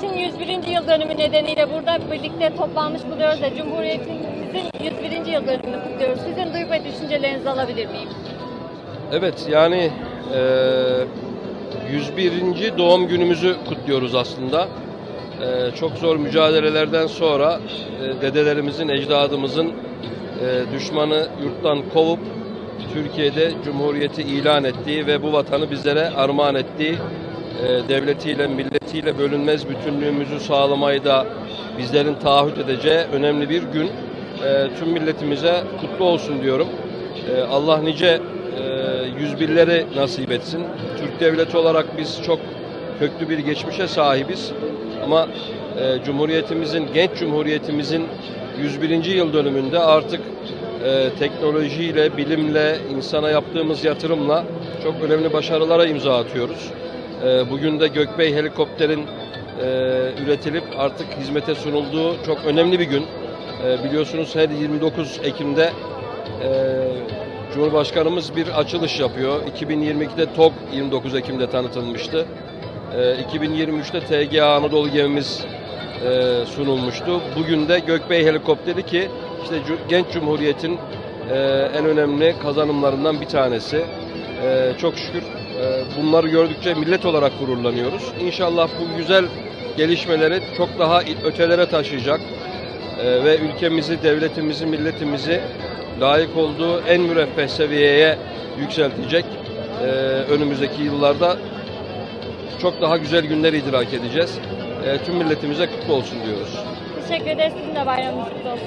Cumhuriyet'in 101. yıl dönümü nedeniyle burada birlikte toplanmış buluyoruz da Cumhuriyetimizin 101. yıl dönümünü kutluyoruz. Sizin duygu ve düşüncelerinizi alabilir miyim? Evet yani e, 101. doğum günümüzü kutluyoruz aslında. E, çok zor mücadelelerden sonra e, dedelerimizin, ecdadımızın e, düşmanı yurttan kovup Türkiye'de Cumhuriyeti ilan ettiği ve bu vatanı bizlere armağan ettiği e, devletiyle, milletiyle bölünmez bütünlüğümüzü sağlamayı da bizlerin taahhüt edeceği önemli bir gün. E, tüm milletimize kutlu olsun diyorum. E, Allah nice e, yüz birleri nasip etsin. Türk devleti olarak biz çok köklü bir geçmişe sahibiz. Ama Cumhuriyetimizin, genç Cumhuriyetimizin 101. yıl dönümünde artık e, teknolojiyle, bilimle, insana yaptığımız yatırımla çok önemli başarılara imza atıyoruz. E, bugün de Gökbey helikopterin e, üretilip artık hizmete sunulduğu çok önemli bir gün. E, biliyorsunuz her 29 Ekim'de e, Cumhurbaşkanımız bir açılış yapıyor. 2022'de TOG 29 Ekim'de tanıtılmıştı. E, 2023'te TGA Anadolu gemimiz e, sunulmuştu. Bugün de Gökbey helikopteri ki işte genç cumhuriyetin en önemli kazanımlarından bir tanesi. Çok şükür bunları gördükçe millet olarak gururlanıyoruz. İnşallah bu güzel gelişmeleri çok daha ötelere taşıyacak e, ve ülkemizi, devletimizi, milletimizi layık olduğu en müreffeh seviyeye yükseltecek. E, önümüzdeki yıllarda çok daha güzel günler idrak edeceğiz. Tüm milletimize kutlu olsun diyoruz. Teşekkür ederiz. Sizin de bayramınız kutlu olsun.